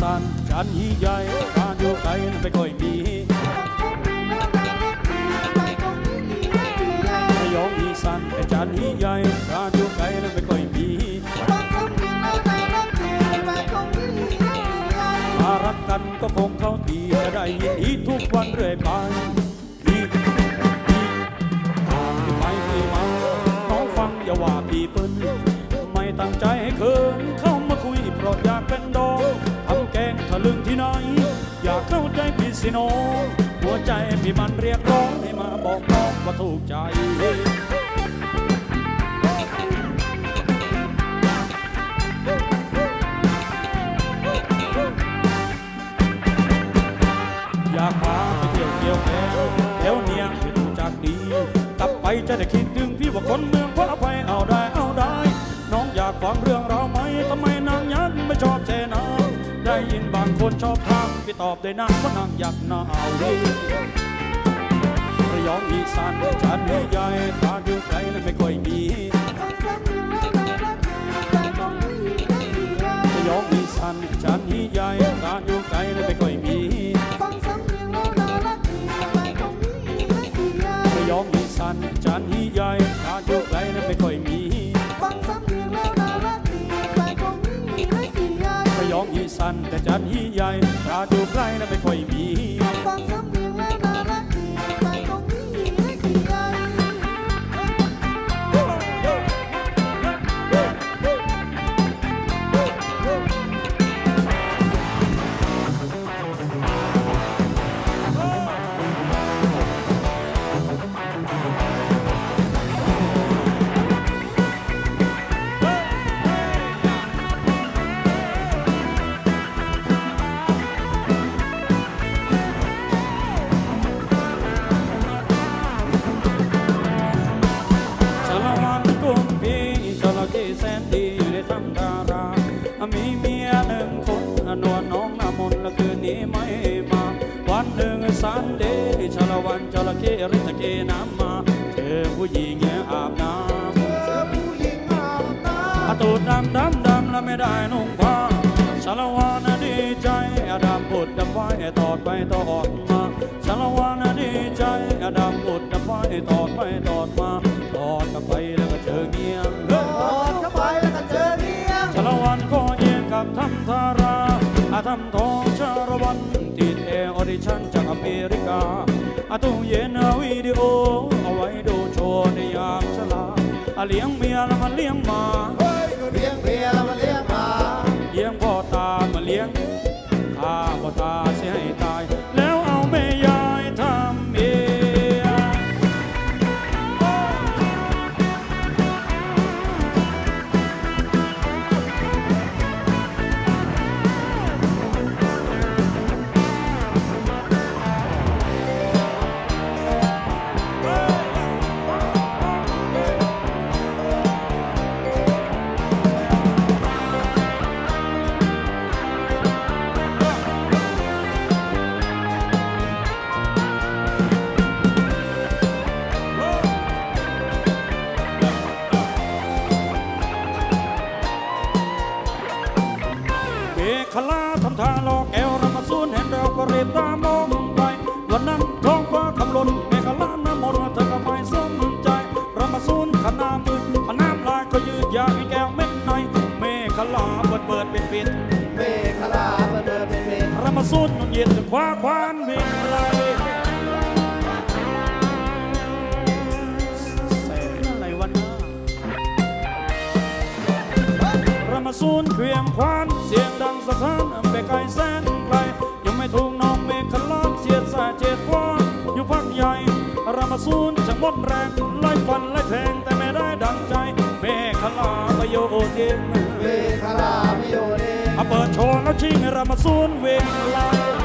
สานจันฮีใหญ่การอยู่ไกลไม่ค่อยมีระยองอีสานแต่จันฮีใหญ่การอยู่ไกลไม่ค่อยมีมารักกันก็คงเข้าทีจะได้ยินอีทุกวันเรื่อยไป สิโน หัวใจพี่มันเรียกร้องให้มาบอกน้องว่าถูกใจอยากพาไปเที่ยวเที่ยวแถวแถวเนียงที่รู้จักดี กลับไปจะได้คิดถึงพี่ว่าคนเมืองขออภัยเอาได้เอาได้ น้องอยากฟังเรื่องราวไหมทำไมนางยันไม่ชอบเจน้ำ ได้ยินบางคนชอบถามพี่ตอบได้นางเพราะนางอยากหนาวีระยองอีสานจันทร์ใหญ่ทางอยู่ไกลนั้นไม่ค่อยมีระยองอีสานจันทร์ใหญ่ทางอยู่ไกลนั้นไม่ค่อยมีระยองอีสานจั อีสันแต่จันฮีใหญ่ทาดูใกลนั้นไม่ค่อยมี มนต์และคืนนี้ไม่มา วันหนึ่งสันเดย์ชาละวันจระเข้ริสเกน้ำมาเจอผู้หญิงอาบน้ำอาตูดดำดำดำและไม่ได้นุ่งผ้าชาละวันดีใจอาดำปุดดำไว้ตอดไปตอดมาชาละวันดีใจอาดำ อาทำทองชาละวันติดแอร์ออดิชั่นจากอเมริกาอาตู้เย็นวิดีโอ เอาไว้ดูโชว์ในยามฉลาดอาเลี้ยงเมียแล้วมันเลี้ยงหมา เลี้ยงพ่อตามาเลี้ยงข้าพ่อตาเสียให้ คลาทำท่าหลอกแอวรำมาซูนเห็นเราก็รีบตามมองไป วันนั้นท้องฟ้าคำลนเมฆลาน้ำมนต์เธอก็ไม่สนใจรำมาซูนขนามือพน้ำลายก็ยืดยาวให้แก้วเม็ดในเมฆลาเปิดเปิดปิดปิดรำมาซูนเย็นคว้าควานวิ่งไล่ มาซูนเควียงควานเสียงดังสะท้านไปไกลแสนไกลยังไม่ถูกน้องเมฆลาเสียดสายเจ็ดว่าอยู่พักใหญ่รำมาซูนจะหมดแรงไล่ฟันไล่แทงแต่ไม่ได้ดังใจเมฆลาประโยชน์เองเอาเปิดโชว์แล้วชิงรำมาซูนเวงไล่